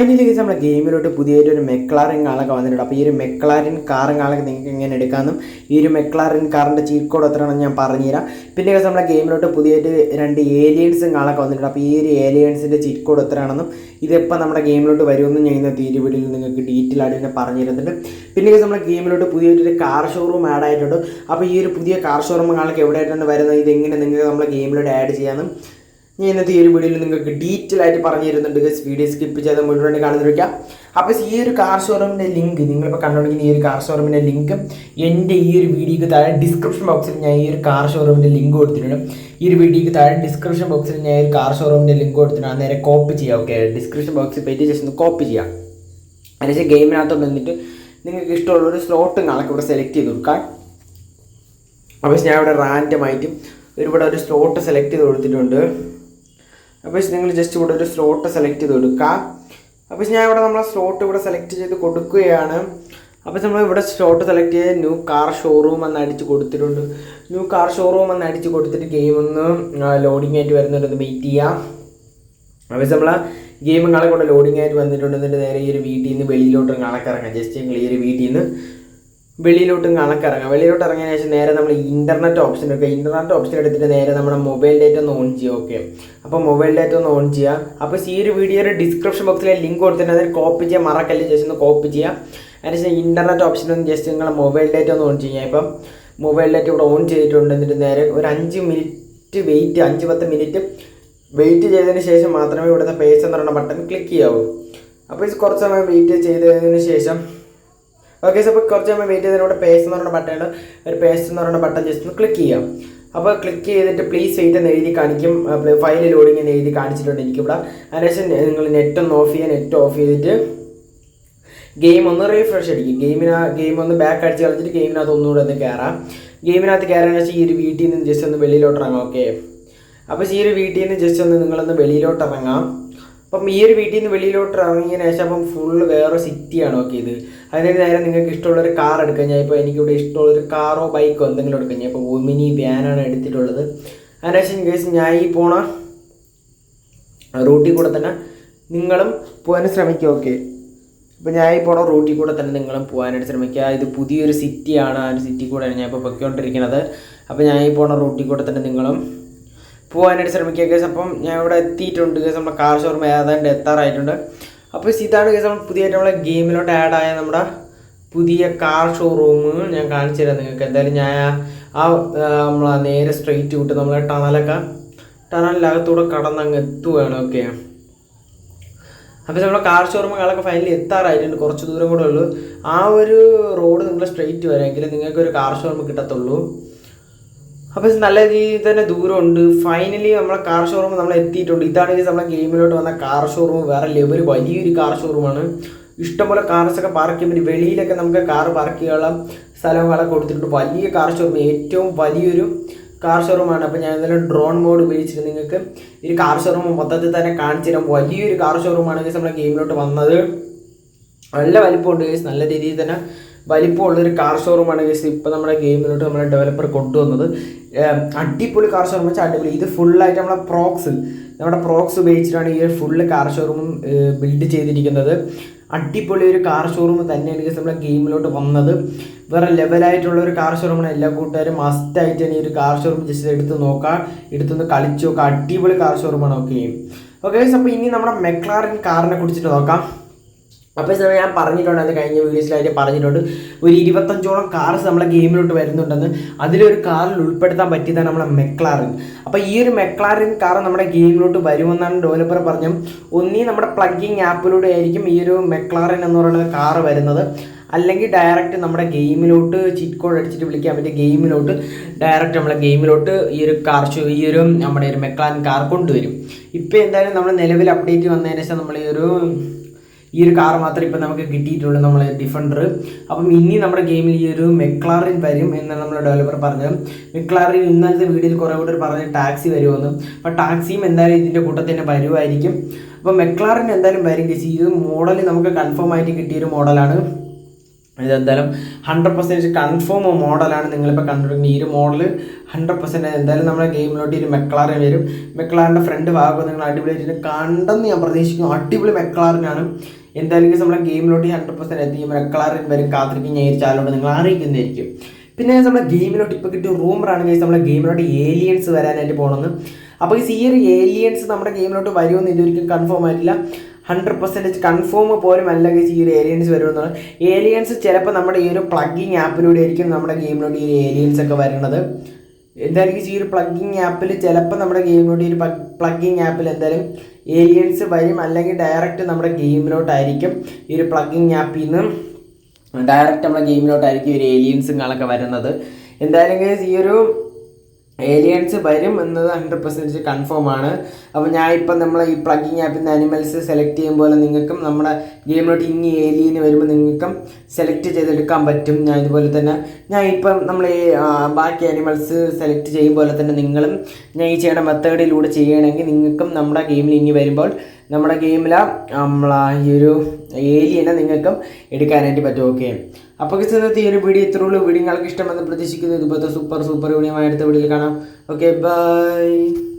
അതിന്റെ കേസ് നമ്മുടെ ഗെയിമിലോട്ട് പുതിയൊരു ഒരു മെക്ലാറിൻ കാളൊക്കെ വന്നിട്ടുണ്ട്. അപ്പോൾ ഈ ഒരു മെക്ലാറിൻ കാറും കാളൊക്കെ നിങ്ങൾക്ക് എങ്ങനെ എടുക്കാമെന്നും ഈ ഒരു മെക്ലാറിൻ കാറിന്റെ ചീറ്റ് കോഡ് എത്രയാണെന്ന് ഞാൻ പറഞ്ഞുതരാം. പിന്നെ കേസ് നമ്മുടെ ഗെയിമിലോട്ട് പുതിയൊരു രണ്ട് ഏലിയൻസും കാളൊക്കെ വന്നിട്ടുണ്ട്. അപ്പോൾ ഈ ഒരു ഏലിയൻസിന്റെ ചീറ്റ് കോഡ് എത്രയാണെന്നും ഇതെപ്പോൾ നമ്മുടെ ഗെയിമിലോട്ട് വരുമെന്നും ഞാൻ ഇന്ന് തീരുവിടിയിൽ നിങ്ങൾക്ക് ഡീറ്റെയിൽ ആയിട്ട് തന്നെ പറഞ്ഞു തരുന്നുണ്ട് പിന്നെ കേസ് നമ്മുടെ ഗെയിമിലോട്ട് പുതിയൊരു കാർ ഷോറൂം ആഡ് ആയിട്ടുണ്ട്. അപ്പോൾ ഈ ഒരു പുതിയ കാർ ഷോറൂം കാളൊക്കെ എവിടെയായിട്ടാണ് വരുന്നത്? ഇതെങ്ങനെ നിങ്ങൾക്ക് നമ്മുടെ ഗെയിമിലോട്ട് ആഡ് ചെയ്യാമെന്നും ഞാൻ ഇന്നത്തെ ഈ ഒരു വീഡിയോയിൽ നിങ്ങൾക്ക് ഡീറ്റെയിൽ ആയിട്ട് പറഞ്ഞു തരുന്നുണ്ട് ഗസ് വീഡിയോ സ്കിപ്പ് ചെയ്ത് മുഴുവൻ കാണുന്നിരിക്കാം അപ്പോൾ ഈ ഒരു കാർ ഷോറൂമിന്റെ ലിങ്ക് നിങ്ങളിപ്പോൾ കണ്ടുണ്ടെങ്കിൽ ഈ ഒരു കാർ ഷോറൂമിന്റെ ലിങ്ക് എന്റെ ഈ ഒരു വീഡിയോക്ക് താഴെ ഡിസ്ക്രിപ്ഷൻ ബോക്സിൽ ഞാൻ ഈ ഒരു കാർ ഷോറൂമിന്റെ ലിങ്ക് കൊടുത്തിട്ടുണ്ട്. ഈ ഒരു വീഡിയോക്ക് താഴെ ഡിസ്ക്രിപ്ഷൻ ബോക്സിൽ ഞാൻ ഈ ഒരു കാർ ഷോറൂമിന്റെ ലിങ്ക് കൊടുത്തിട്ടുണ്ട്. നേരെ കോപ്പി ചെയ്യാം ഓക്കെ ഡിസ്ക്രിപ്ഷൻ ബോക്സിൽ പോയിട്ട് ജസ്റ്റ് ഒന്ന് കോപ്പി ചെയ്യാം. അതിനുശേഷം ഗെയിമിനകത്തോട്ട് വന്നിട്ട് നിങ്ങൾക്ക് ഇഷ്ടമുള്ള ഒരു സ്ലോട്ടും കണക്ക് ഇവിടെ സെലക്ട് ചെയ്ത് കൊടുക്കാം. അപ്പോൾ ഞാൻ ഇവിടെ റാൻഡമായിട്ടും ഒരുപാട് ഒരു സ്ലോട്ട് സെലക്ട് ചെയ്ത് കൊടുത്തിട്ടുണ്ട്. അപ്പോൾ നിങ്ങൾ ജസ്റ്റ് ഇവിടെ ഒരു സ്ലോട്ട് സെലക്ട് ചെയ്ത് കൊടുക്കുക. അപ്പോൾ ഞാൻ ഇവിടെ നമ്മളെ സ്ലോട്ട് ഇവിടെ സെലക്ട് ചെയ്ത് കൊടുക്കുകയാണ്. അപ്പോൾ നമ്മൾ ഇവിടെ സ്ലോട്ട് സെലക്ട് ചെയ്ത് ന്യൂ കാർ ഷോറൂം എന്ന് അടിച്ച് കൊടുത്തിട്ടുണ്ട്. ന്യൂ കാർ ഷോറൂം എന്ന് അടിച്ച് കൊടുത്തിട്ട് ഗെയിം ഒന്ന് ലോഡിംഗ് ആയിട്ട് വരുന്നുണ്ട് വെയിറ്റ് ചെയ്യാം. അപ്പോൾ നമ്മൾ ഗെയിം കാണാൻ കൂടെ ലോഡിംഗ് ആയിട്ട് വന്നിട്ടുണ്ട്. എന്നിട്ട് നേരെ ഈ ഒരു വീട്ടിൽ നിന്ന് വെളിയിലോട്ട് കണക്കിറങ്ങാം ജസ്റ്റ് നിങ്ങൾ ഈ ഒരു വീട്ടിൽ നിന്ന് വെളിയിലോട്ടും കണക്കിറങ്ങാം. വെളിയിലോട്ട് ഇറങ്ങിയ ശേഷം നേരെ നമ്മൾ ഇന്റർനെറ്റ് ഓപ്ഷൻ എടുക്കുക. ഇന്റർനെറ്റ് ഓപ്ഷൻ എടുത്തിട്ട് നേരെ നമ്മുടെ മൊബൈൽ ഡേറ്റ ഒന്ന് ഓൺ ചെയ്യുക ഓക്കെ അപ്പോൾ മൊബൈൽ ഡേറ്റ ഒന്ന് ഓൺ ചെയ്യുക. അപ്പോൾ ഈ ഒരു വീഡിയോയുടെ ഡിസ്ക്രിപ്ഷൻ ബോക്സിലെ ലിങ്ക് കൊടുത്തിട്ടുണ്ട്. അതിൽ കോപ്പി ചെയ്യാൻ മറക്കല്ലേ ജസ്റ്റ് ഒന്ന് കോപ്പി ചെയ്യുക. അതിനുശേഷം ഇന്റർനെറ്റ് ഓപ്ഷൻ ഒന്ന് ജസ്റ്റ് നിങ്ങൾ മൊബൈൽ ഡേറ്റ ഒന്ന് ഓൺ ചെയ്യുക. ഇപ്പം മൊബൈൽ ഡേറ്റ ഇവിടെ ഓൺ ചെയ്തിട്ടുണ്ട്. എന്നിട്ട് നേരെ ഒരു അഞ്ച് മിനിറ്റ് വെയിറ്റ് അഞ്ച് പത്ത് മിനിറ്റ് വെയിറ്റ് ചെയ്തതിന് ശേഷം മാത്രമേ ഇവിടുത്തെ പേസ് എന്ന് പറയുന്ന ബട്ടൺ ക്ലിക്ക് ചെയ്യാവൂ. അപ്പോൾ കുറച്ച് സമയം വെയിറ്റ് ചെയ്തതിന് ശേഷം ഓക്കെ സോ ഇപ്പോൾ കുറച്ച് നമ്മൾ വെയിറ്റ് ചെയ്തതിനോട് പേസ്റ്റ് എന്ന് പറയുന്ന ബട്ടൺ ഒരു പേസ്റ്റ് എന്ന് പറയുന്ന ബട്ടൺ ജസ്റ്റ് ഒന്ന് ക്ലിക്ക് ചെയ്യാം അപ്പോൾ ക്ലിക്ക് ചെയ്തിട്ട് പ്ലീസ് വെയിറ്റ് എന്ന് എഴുതി കാണിക്കും. ഫയൽ ലോഡിങ് എന്ന് എഴുതി കാണിച്ചിട്ടുണ്ട് എനിക്കിവിടെ. അതിനുശേഷം നിങ്ങൾ നെറ്റ് ഒന്ന് ഓഫ് ചെയ്യുക. നെറ്റ് ഓഫ് ചെയ്തിട്ട് ഗെയിം ഒന്ന് റീഫ്രഷ് അടിക്കും ഗെയിമിന് ഗെയിം ഒന്ന് ബാക്ക് അടിച്ച് കളിച്ചിട്ട് ഗെയിമിനകത്ത് ഒന്നുകൂടെ ഒന്ന് കയറാം ഗെയിമിനകത്ത് കയറാൻ വെച്ചാൽ ഈ ഒരു വീട്ടിൽ നിന്ന് ജസ്റ്റ് ഒന്ന് വെളിയിലോട്ട് ഇറങ്ങാം. ഓക്കെ അപ്പോൾ ഈ ഒരു വീട്ടിൽ നിന്ന് ജസ്റ്റ് ഒന്ന് നിങ്ങളൊന്ന് വെളിയിലോട്ട് ഇറങ്ങാം. അപ്പം ഈ ഒരു വീട്ടിൽ നിന്ന് വെളിയിലോട്ട് ഇറങ്ങിയതിന് ശേഷം അപ്പം ഫുള്ള് വേറെ സിറ്റിയാണ് ഓക്കെ ഇത്. അതിന് നേരെ നിങ്ങൾക്ക് ഇഷ്ടമുള്ളൊരു കാർ എടുക്കാം ഞാൻ ഇപ്പോൾ എനിക്കിവിടെ ഇഷ്ടമുള്ളൊരു കാറോ ബൈക്കോ എന്തെങ്കിലും എടുക്കാം ഞാൻ ഇപ്പോൾ ഒമിനി വാനാണ് എടുത്തിട്ടുള്ളത്. അതിനുശേഷം കേസ് ഞാൻ ഈ പോണ റൂട്ടിൽ കൂടെ തന്നെ നിങ്ങളും പോകാൻ ശ്രമിക്കുക ഓക്കെ ഇപ്പോൾ ഞാൻ ഈ പോണ റൂട്ടിൽ കൂടെ തന്നെ നിങ്ങളും പോകാനായിട്ട് ശ്രമിക്കുക. ഇത് പുതിയൊരു സിറ്റിയാണ് ആ ഒരു സിറ്റി കൂടെയാണ് ഞാൻ ഇപ്പോൾ പൊയ്ക്കൊണ്ടിരിക്കുന്നത്. അപ്പോൾ ഞാൻ ഈ പോണ റൂട്ടിൽ കൂടെ തന്നെ നിങ്ങളും പോകാനായിട്ട് ശ്രമിക്കുക. കേസ് അപ്പം ഞാൻ ഇവിടെ എത്തിയിട്ടുണ്ട്. കേസ് നമ്മുടെ കാർ ഷോറൂം ഏതാണ്ട് എത്താറായിട്ടുണ്ട്. അപ്പോൾ ഇതാണ് കേസ് നമ്മൾ പുതിയതായിട്ട് നമ്മളെ ഗെയിമിലോട്ട് ആഡ് ആയ നമ്മുടെ പുതിയ കാർ ഷോറൂം ഞാൻ കാണിച്ചു തരാം നിങ്ങൾക്ക്. എന്തായാലും ഞാൻ ആ നമ്മളെ നേരെ സ്ട്രെയിറ്റ് വിട്ട് നമ്മളെ ടണലൊക്കെ ടണലിനകത്തൂടെ കടന്നങ്ങ് എത്തുകയാണ് ഓക്കെ അപ്പോൾ നമ്മുടെ കാർ ഷോറൂമുകളൊക്കെ ഫൈനലി എത്താറായിട്ടുണ്ട്. കുറച്ച് ദൂരം കൂടെ ഉള്ളൂ. ആ ഒരു റോഡ് നിങ്ങൾ സ്ട്രെയിറ്റ് വരാമെങ്കിൽ നിങ്ങൾക്ക് ഒരു കാർ ഷോറൂം കിട്ടത്തുള്ളൂ. അപ്പോൾ നല്ല രീതിയിൽ തന്നെ ദൂരമുണ്ട്. ഫൈനലി നമ്മളെ കാർ ഷോറൂം നമ്മൾ എത്തിയിട്ടുണ്ട്. ഇതാണ് നമ്മളെ ഗെയിമിലോട്ട് വന്ന കാർ ഷോറൂം വേറെ ലെവൽ വലിയൊരു കാർ ഷോറൂമാണ് ഇഷ്ടംപോലെ കാർസൊക്കെ പാർക്ക് ചെയ്യാൻ പറ്റും വെളിയിലൊക്കെ നമുക്ക് കാർ പാർക്ക് ചെയ്യാനുള്ള സ്ഥലങ്ങളൊക്കെ കൊടുത്തിട്ടുണ്ട്. വലിയ കാർ ഷോറൂം ഏറ്റവും വലിയൊരു കാർ ഷോറൂമാണ് അപ്പോൾ ഞാൻ എന്തായാലും ഡ്രോൺ മോഡ് ഉപയോഗിച്ചിട്ട് നിങ്ങൾക്ക് ഈ കാർ ഷോറൂം മൊത്തത്തിൽ തന്നെ കാണിച്ചു തരാം. വലിയൊരു കാർ ഷോറൂമാണ് നമ്മളെ ഗെയിമിലോട്ട് വന്നത്. നല്ല വലിപ്പമുണ്ട് ഗേസ് നല്ല രീതിയിൽ തന്നെ വലിപ്പമുള്ളൊരു കാർ ഷോറൂമാണ് കേസ് ഇപ്പോൾ നമ്മുടെ ഗെയിമിലോട്ട് നമ്മുടെ ഡെവലപ്പർ കൊണ്ടുവന്നത്. അടിപൊളി കാർ ഷോറൂം വെച്ചാൽ അടിപൊളി. ഇത് ഫുള്ളായിട്ട് നമ്മളെ പ്രോക്സ് നമ്മുടെ പ്രോക്സ് ഉപയോഗിച്ചിട്ടാണ് ഈ ഫുള്ള് കാർ ഷോറൂം ബിൽഡ് ചെയ്തിരിക്കുന്നത്. അടിപൊളി ഒരു കാർ ഷോറൂം തന്നെയാണ് കേസ് നമ്മുടെ ഗെയിമിലോട്ട് വന്നത്. വേറെ ലെവലായിട്ടുള്ള ഒരു കാർ ഷോറൂമാണ് എല്ലാ കൂട്ടുകാരും മസ്റ്റായിട്ട് തന്നെ ഈ ഒരു കാർ ഷോറൂം ജസ്റ്റ് എടുത്ത് നോക്കാം. എടുത്തൊന്ന് കളിച്ച് നോക്കാം. അടിപൊളി കാർ ഷോറൂമാണ് ഓക്കെ ഓക്കെ അപ്പോൾ ഇനി നമ്മുടെ മെക്ലാറിൻ കാറിനെ കുറിച്ചിട്ട് നോക്കാം. അപ്പോൾ സാർ ഞാൻ പറഞ്ഞിട്ടുണ്ട് അത് കഴിഞ്ഞ വീഡിയോസിലായിട്ട് പറഞ്ഞിട്ടുണ്ട്. ഒരു ഇരുപത്തഞ്ചോളം കാർസ് നമ്മളെ ഗെയിമിലോട്ട് വരുന്നുണ്ടെന്ന്. അതിലൊരു കാറിൽ ഉൾപ്പെടുത്താൻ പറ്റിയതാണ് നമ്മളെ മെക്ലാറിൻ അപ്പോൾ ഈ ഒരു മെക്ലാറിൻ കാർ നമ്മുടെ ഗെയിമിലോട്ട് വരുമെന്നാണ് ഡെവലപ്പർ പറഞ്ഞു ഒന്നീ നമ്മുടെ പ്ലഗിങ് ആപ്പിലൂടെ ആയിരിക്കും ഈ ഒരു മെക്ലാറിൻ എന്ന് പറയുന്ന കാർ വരുന്നത്. അല്ലെങ്കിൽ ഡയറക്റ്റ് നമ്മുടെ ഗെയിമിലോട്ട് ചിറ്റ് കോഡ് അടിച്ചിട്ട് വിളിക്കാൻ പറ്റിയ ഗെയിമിലോട്ട് ഡയറക്റ്റ് നമ്മളെ ഗെയിമിലോട്ട് ഈ ഒരു കാർ ഷോ ഈ ഒരു നമ്മുടെ ഒരു മെക്ലാൻ കാർ കൊണ്ടുവരും. ഇപ്പോൾ എന്തായാലും നമ്മൾ നിലവിൽ അപ്ഡേറ്റ് വന്നതിന് ശേഷം നമ്മൾ ഈ ഒരു ഈ ഒരു കാർ മാത്രമേ ഇപ്പം നമുക്ക് കിട്ടിയിട്ടുള്ളൂ നമ്മൾ ഡിഫൻഡർ അപ്പം ഇനി നമ്മുടെ ഗെയിമിൽ ഈ ഒരു മെക്ലാറിൻ വരും എന്ന് നമ്മൾ ഡെവലപ്പർ പറഞ്ഞത് മെക്ലാറിൻ ഇന്നത്തെ വീഡിയോയിൽ കുറേ കൂടെ പറഞ്ഞ് ടാക്സി വരുമെന്ന്. അപ്പം ടാക്സിയും എന്തായാലും ഇതിന്റെ കൂട്ടത്തിൽ തന്നെ വരുമായിരിക്കും. അപ്പം മെക്ലാറിൻ എന്തായാലും വരും ചേച്ചി. ഇത് മോഡൽ നമുക്ക് കൺഫേം ആയിട്ട് കിട്ടിയൊരു മോഡലാണ് ഇതെന്തായാലും ഹൺഡ്രഡ് പെർസെന്റേജ് കൺഫേം മോഡലാണ് നിങ്ങളിപ്പോൾ കണ്ടുപിടിക്കുന്നത്. ഈ ഒരു മോഡൽ ഹൺഡ്രഡ് പെർസെന്റ് എന്തായാലും നമ്മുടെ ഗെയിമിലോട്ട് ഒരു മെക്ലാറിൻ വരും. മെക്ലാറിന്റെ ഫ്രണ്ട് ഭാഗം നിങ്ങൾ അടിപൊളിയായിട്ട് കണ്ടെന്ന് ഞാൻ പ്രതീക്ഷിക്കുന്നു. അടിപൊളി മെക്ലാറിനാണ് എന്തായാലും നമ്മുടെ ഗെയിമിലോട്ട് ഹൺഡ്രഡ് പെർസെന്റ് എത്തി മെക്ലാറിൻ വരും കാത്തിരിക്കും ചാനലോട് നിങ്ങൾ അറിയിക്കുന്നതായിരിക്കും. പിന്നെ നമ്മുടെ ഗെയിമിലോട്ട് ഇപ്പോൾ കിട്ടിയ റൂമറാണ് ഗൈസ് നമ്മുടെ ഗെയിമിലോട്ട് ഏലിയൻസ് വരാനായിട്ട് പോകണമെന്ന് അപ്പോൾ ഈ ഒരു ഏലിയൻസ് നമ്മുടെ ഗെയിമിലോട്ട് വരുമെന്ന് ഇതൊരിക്കലും കൺഫേം ആയിട്ടില്ല. ഹൺഡ്രഡ് പെർസെന്റേജ് കൺഫേം പോലും അല്ല ഗൈസ് ഈ ഒരു ഏലിയൻസ് വരുമെന്നാണ് ഏലിയൻസ് ചിലപ്പോൾ നമ്മുടെ ഈ ഒരു പ്ലഗിങ് ആപ്പിലൂടെ ആയിരിക്കും നമ്മുടെ ഗെയിമിലോട്ട് ഈ ഏലിയൻസ് ഒക്കെ വരുന്നത് എന്തായാലും ഈ ഒരു പ്ലഗിങ് ആപ്പിൽ ചിലപ്പോൾ നമ്മുടെ ഗെയിമിലോട്ട് ഈ ഒരു പ്ലഗിങ് ആപ്പിൽ എന്തായാലും ഏലിയൻസ് വരും. അല്ലെങ്കിൽ ഡയറക്റ്റ് നമ്മുടെ ഗെയിമിലോട്ടായിരിക്കും ഈ ഒരു പ്ലഗിങ് ആപ്പിൽ നിന്ന് ഡയറക്റ്റ് നമ്മുടെ ഗെയിമിലോട്ടായിരിക്കും ഒരു ഏലിയൻസും കാണൊക്കെ വരുന്നത്. എന്തായാലും ഈ ഒരു ഏലിയൻസ് വരും എന്നത് ഹൺഡ്രഡ് പെർസെന്റേജ് കൺഫേം ആണ്. അപ്പോൾ ഞാൻ ഇപ്പം നമ്മൾ ഈ പ്ലഗിങ് ആപ്പിൽ അനിമൽസ് സെലക്ട് ചെയ്യുമ്പോൾ നിങ്ങൾക്കും നമ്മുടെ ഗെയിമിലോട്ട് ഇനി ഏലിയന് വരുമ്പോൾ നിങ്ങൾക്കും സെലക്ട് ചെയ്തെടുക്കാൻ പറ്റും. ഞാൻ ഇതുപോലെ തന്നെ ഞാൻ ഇപ്പം നമ്മൾ ഈ ബാക്കി അനിമൽസ് സെലക്ട് ചെയ്യും പോലെ തന്നെ നിങ്ങളും ഞാൻ ഈ ചെയ്യണ മെത്തേഡിലൂടെ ചെയ്യണമെങ്കിൽ നിങ്ങൾക്കും നമ്മുടെ ഗെയിമിൽ ഇനി വരുമ്പോൾ നമ്മുടെ ഗെയിമിൽ നമ്മളെ ഈ ഒരു ഏലിയനെ നിങ്ങൾക്കും എടുക്കാനായിട്ട് പറ്റും ഓക്കെ അപ്പോൾ ഇന്നത്തെ ഈ ഒരു വീഡിയോ ഇത്രേ ഉള്ളൂ. വീഡിയോ നിങ്ങൾക്ക് ഇഷ്ടമെന്ന് പ്രതീക്ഷിക്കുന്നു. ഇതുപോലത്തെ സൂപ്പർ സൂപ്പർ വീഡിയോ അടുത്ത വീഡിയോയിൽ കാണാം. Okay bye